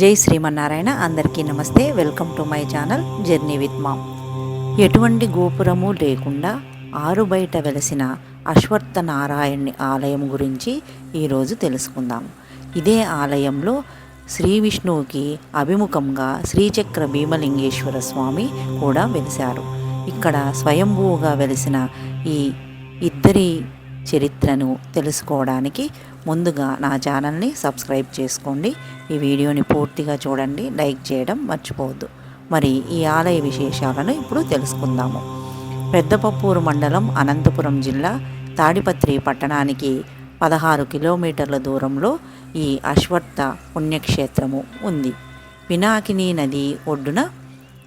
జై శ్రీమన్నారాయణ అందరికీ నమస్తే. Welcome to my channel journey with mom ఎటువంటి గోపురము లేకుండా ఆరు బయట వెలసిన అశ్వత్థ నారాయణి ఆలయం గురించి ఈరోజు తెలుసుకుందాం. ఇదే ఆలయంలో శ్రీ విష్ణువుకి అభిముఖంగా శ్రీచక్ర భీమలింగేశ్వర స్వామి కూడా వెలిశారు. ఇక్కడ స్వయంభూగా వెలిసిన ఈ ఇద్దరి చరిత్రను తెలుసుకోవడానికి ముందుగా నా ఛానల్ని సబ్స్క్రైబ్ చేసుకోండి. ఈ వీడియోని పూర్తిగా చూడండి. లైక్ చేయడం మర్చిపోవద్దు. మరి ఈ ఆలయ విశేషాలను ఇప్పుడు తెలుసుకుందాము. పెద్దపప్పూరు మండలం అనంతపురం జిల్లా తాడిపత్రి పట్టణానికి పదహారు కిలోమీటర్ల దూరంలో ఈ అశ్వత్థ పుణ్యక్షేత్రము ఉంది. పినాకిని నది ఒడ్డున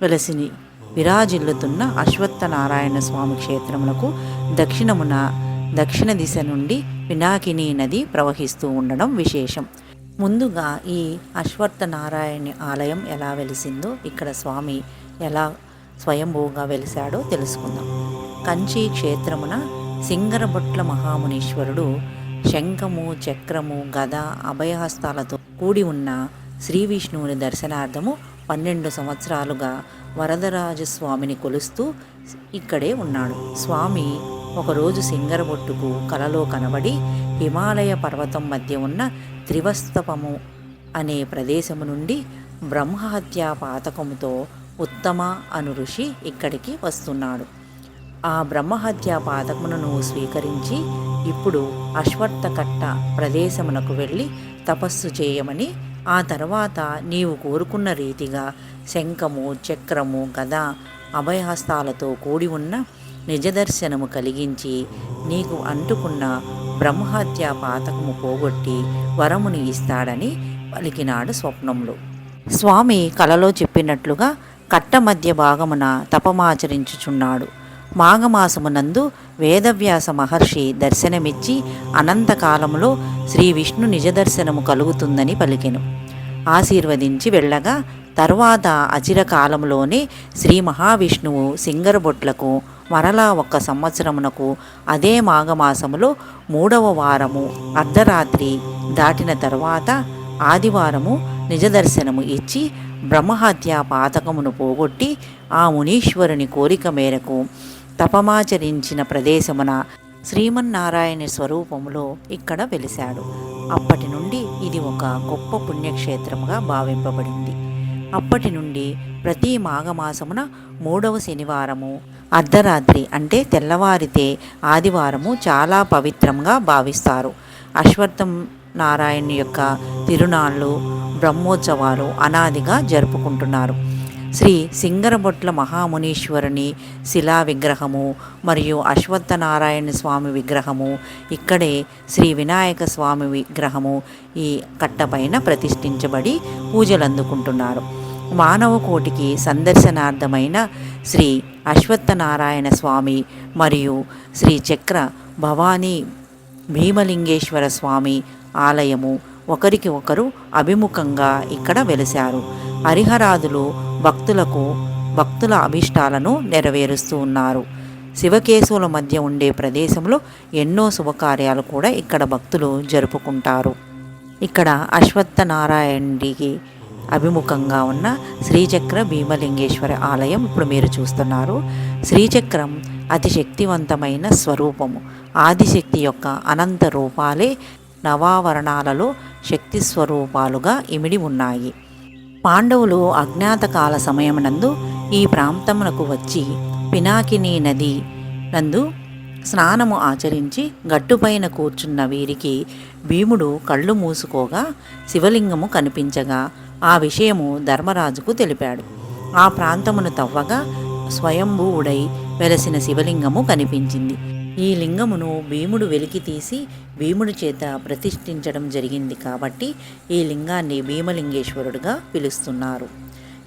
వెలసిని విరాజిల్లుతున్న అశ్వత్థ నారాయణ స్వామి క్షేత్రములకు దక్షిణమున దక్షిణ దిశ నుండి పినాకిని నది ప్రవహిస్తూ ఉండడం విశేషం. ముందుగా ఈ అశ్వత్థ నారాయణ ఆలయం ఎలా వెలిసిందో ఇక్కడ స్వామి ఎలా స్వయంభూగా వెలిశాడో తెలుసుకుందాం. కంచి క్షేత్రమున సింగరబొట్ల మహామునీశ్వరుడు శంఖము చక్రము గద అభయహస్తాలతో కూడి ఉన్న శ్రీ విష్ణువుని దర్శనార్థము పన్నెండు సంవత్సరాలుగా వరదరాజస్వామిని కొలుస్తూ ఇక్కడే ఉన్నాడు. స్వామి ఒకరోజు సింగరబొట్టుకు కలలో కనబడి హిమాలయ పర్వతం మధ్య ఉన్న త్రివస్తపము అనే ప్రదేశము నుండి బ్రహ్మహత్యా పాతకముతో ఉత్తమ అను ఋషి ఇక్కడికి వస్తున్నాడు. ఆ బ్రహ్మహత్యా పాతకమును నువ్వు స్వీకరించి ఇప్పుడు అశ్వత్థకట్ట ప్రదేశమునకు వెళ్ళి తపస్సు చేయమని ఆ తర్వాత నీవు కోరుకున్న రీతిగా శంఖము చక్రము గద అభయహస్తాలతో కూడి ఉన్న నిజదర్శనము కలిగించి నీకు అంటుకున్న బ్రహ్మహత్య పాతకము పోగొట్టి వరముని ఇస్తాడని పలికినాడు స్వప్నంలో స్వామి కలలో చెప్పినట్లుగా కట్ట మధ్య భాగమున తపమాచరించుచున్నాడు. మాఘమాసమునందు వేదవ్యాస మహర్షి దర్శనమిచ్చి అనంతకాలంలో శ్రీ విష్ణు నిజదర్శనము కలుగుతుందని పలికెను. ఆశీర్వదించి వెళ్ళగా తర్వాత అచిర కాలంలోనే శ్రీ మహావిష్ణువు సింగరబొట్లకు మరలా ఒక్క సంవత్సరమునకు అదే మాఘమాసములో మూడవ వారము అర్ధరాత్రి దాటిన తరువాత ఆదివారము నిజదర్శనము ఇచ్చి బ్రహ్మహత్యా పాతకమును పోగొట్టి ఆ మునీశ్వరుని కోరిక మేరకు తపమాచరించిన ప్రదేశమున శ్రీమన్నారాయణ స్వరూపములో ఇక్కడ వెలిశాడు. అప్పటి నుండి ఇది ఒక గొప్ప పుణ్యక్షేత్రముగా భావింపబడింది. అప్పటి నుండి ప్రతి మాఘమాసమున మూడవ శనివారము అర్ధరాత్రి అంటే తెల్లవారితే ఆదివారము చాలా పవిత్రంగా భావిస్తారు. అశ్వత్థం నారాయణ యొక్క తిరునాళ్ళు బ్రహ్మోత్సవాలు అనాదిగా జరుపుకుంటున్నారు. శ్రీ సింగరబొట్ల మహామునీశ్వరుని శిలా విగ్రహము మరియు అశ్వత్థనారాయణ స్వామి విగ్రహము ఇక్కడే శ్రీ వినాయక స్వామి విగ్రహము ఈ కట్టపైన ప్రతిష్ఠించబడి పూజలు అందుకుంటున్నారు మానవ కోటికి సందర్శనార్థమైన శ్రీ అశ్వత్థనారాయణ స్వామి మరియు శ్రీ చక్ర భవానీ భీమలింగేశ్వర స్వామి ఆలయము ఒకరికి ఒకరు అభిముఖంగా ఇక్కడ వెలిశారు. హరిహరాదులు భక్తులకు భక్తుల అభిష్టాలను నెరవేరుస్తూ ఉన్నారు. శివకేశవుల మధ్య ఉండే ప్రదేశంలో ఎన్నో శుభకార్యాలు కూడా ఇక్కడ భక్తులు జరుపుకుంటారు. ఇక్కడ అశ్వత్థనారాయణుడికి నారాయణుడికి అభిముఖంగా ఉన్న శ్రీచక్ర భీమలింగేశ్వర ఆలయం ఇప్పుడు మీరు చూస్తున్నారు. శ్రీచక్రం అతి శక్తివంతమైన స్వరూపము. ఆదిశక్తి యొక్క అనంత రూపాలే నవావరణాలలో శక్తి స్వరూపాలుగా ఇమిడి ఉన్నాయి. పాండవులు అజ్ఞాతకాల సమయమునందు ఈ ప్రాంతమునకు వచ్చి పినాకిని నది నందు స్నానము ఆచరించి గట్టుపైన కూర్చున్న వీరికి భీముడు కళ్ళు మూసుకోగా శివలింగము కనిపించగా ఆ విషయము ధర్మరాజుకు తెలిపాడు. ఆ ప్రాంతమును తవ్వగా స్వయంభూవుడై వెలసిన శివలింగము కనిపించింది. ఈ లింగమును భీముడు వెలికి తీసి భీముడి చేత ప్రతిష్ఠించడం జరిగింది కాబట్టి ఈ లింగాన్ని భీమలింగేశ్వరుడుగా పిలుస్తున్నారు.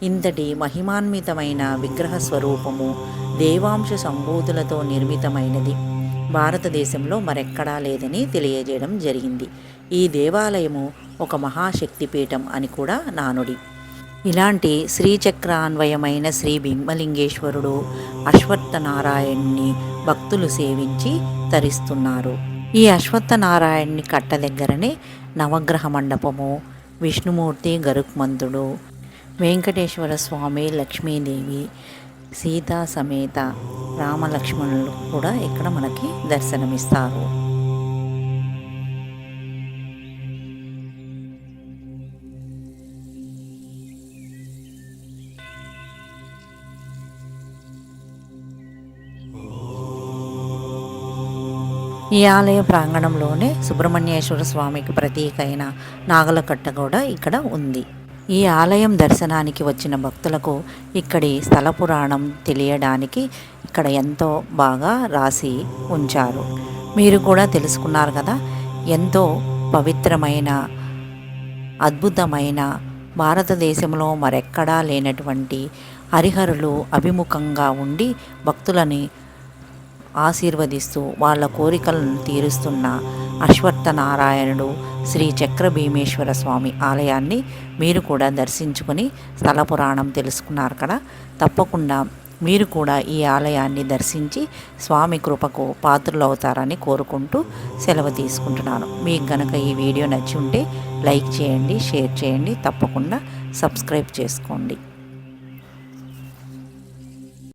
ఇంతటి మహిమాన్వితమైన విగ్రహ స్వరూపము దేవాంశ సంభూతులతో నిర్మితమైనది. భారతదేశంలో మరెక్కడా లేదని తెలియజేయడం జరిగింది. ఈ దేవాలయము ఒక మహాశక్తిపీఠం అని కూడా నానుడి. ఇలాంటి శ్రీచక్రాన్వయమైన శ్రీ బింబలింగేశ్వరుడు అశ్వత్థనారాయణ్ణి భక్తులు సేవించి తరిస్తున్నారు. ఈ అశ్వత్థనారాయణ్ణి కట్ట దగ్గరనే నవగ్రహ మండపము విష్ణుమూర్తి గరుక్మంతుడు వెంకటేశ్వర స్వామి లక్ష్మీదేవి సీతా సమేత రామలక్ష్మణులు కూడా ఇక్కడ మనకి దర్శనమిస్తారు. ఈ ఆలయ ప్రాంగణంలోనే సుబ్రహ్మణ్యేశ్వర స్వామికి ప్రతీక అయిన నాగలకట్ట కూడా ఇక్కడ ఉంది. ఈ ఆలయం దర్శనానికి వచ్చిన భక్తులకు ఇక్కడి స్థల పురాణం తెలియడానికి ఇక్కడ ఎంతో బాగా రాసి ఉంచారు. మీరు కూడా తెలుసుకున్నారు కదా ఎంతో పవిత్రమైన అద్భుతమైన భారతదేశంలో మరెక్కడా లేనటువంటి హరిహరులు అభిముఖంగా ఉండి భక్తులని ఆశీర్వదిస్తూ వాళ్ళ కోరికలను తీరుస్తున్న అశ్వత్థ నారాయణుడు శ్రీ చక్ర భీమేశ్వర స్వామి ఆలయాన్ని మీరు కూడా దర్శించుకొని స్థల పురాణం తెలుసుకున్నారు కదా. తప్పకుండా మీరు కూడా ఈ ఆలయాన్ని దర్శించి స్వామి కృపకు పాత్రలు అవుతారని కోరుకుంటూ సెలవు తీసుకుంటున్నాను. మీకు గనక ఈ వీడియో నచ్చి ఉంటే లైక్ చేయండి షేర్ చేయండి తప్పకుండా సబ్స్క్రైబ్ చేసుకోండి.